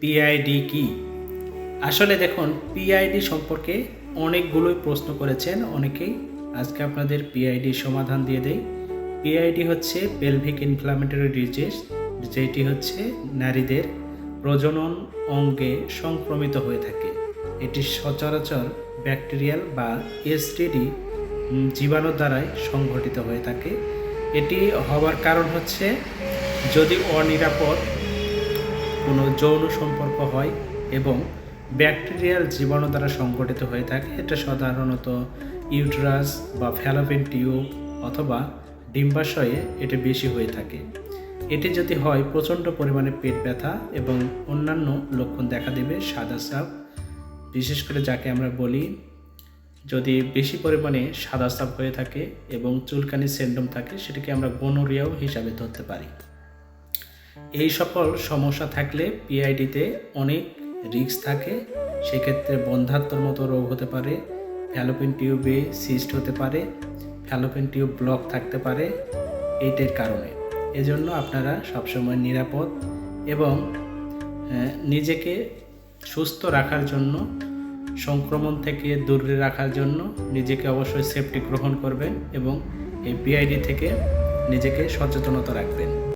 PID কি? আসলে দেখুন পিআইডি সম্পর্কে অনেকগুলোই প্রশ্ন করেছেন অনেকেই। আজকে আপনাদের পিআইডি সমাধান দিয়ে দেই। পিআইডি হচ্ছে পেলভিক ইনফ্লামেটরি ডিজিজ যেটি হচ্ছে নারীদের প্রজনন অঙ্গে সংক্রমিত হয়ে থাকে। এটি সচরাচর ব্যাকটেরিয়াল বা এসটিডি জীবাণু দ্বারাই সংঘটিত হয়ে থাকে। এটি হওয়ার কারণ হচ্ছে যদি অনিরাপদ কোনো যৌন সম্পর্ক হয় এবং ব্যাকটেরিয়াল জীবাণু দ্বারা সংঘটিত হয়ে থাকে। এটা সাধারণত ইউট্রাস বা ফ্যালোপিন টিউব অথবা ডিম্বাশয়ে এটি বেশি হয়ে থাকে। এটি যদি হয়, প্রচণ্ড পরিমাণে পেট ব্যথা এবং অন্যান্য লক্ষণ দেখা দেবে, সাদা সাপ বিশেষ করে যাকে আমরা বলি, যদি বেশি পরিমাণে সাদা সাপ হয়ে থাকে এবং চুলকানি সেন্ডম থাকে, সেটাকে আমরা গনোরিয়াও হিসাবে ধরতে পারি। এই সকল সমস্যা থাকলে পিআইডিতে অনেক রিস্ক থাকে। সেক্ষেত্রে বন্ধাত্মর মতো রোগ হতে পারে ফ্যালোপিন টিউবে সিস্ট হতে পারে ফ্যালোপিন টিউব ব্লক থাকতে পারে এইটার কারণে। এজন্য আপনারা সবসময় নিরাপদ এবং নিজেকে সুস্থ রাখার জন্য, সংক্রমণ থেকে দূরে রাখার জন্য নিজেকে অবশ্যই সেফটি গ্রহণ করবেন এবং এই পিআইডি থেকে নিজেকে সচেতনতা রাখবেন।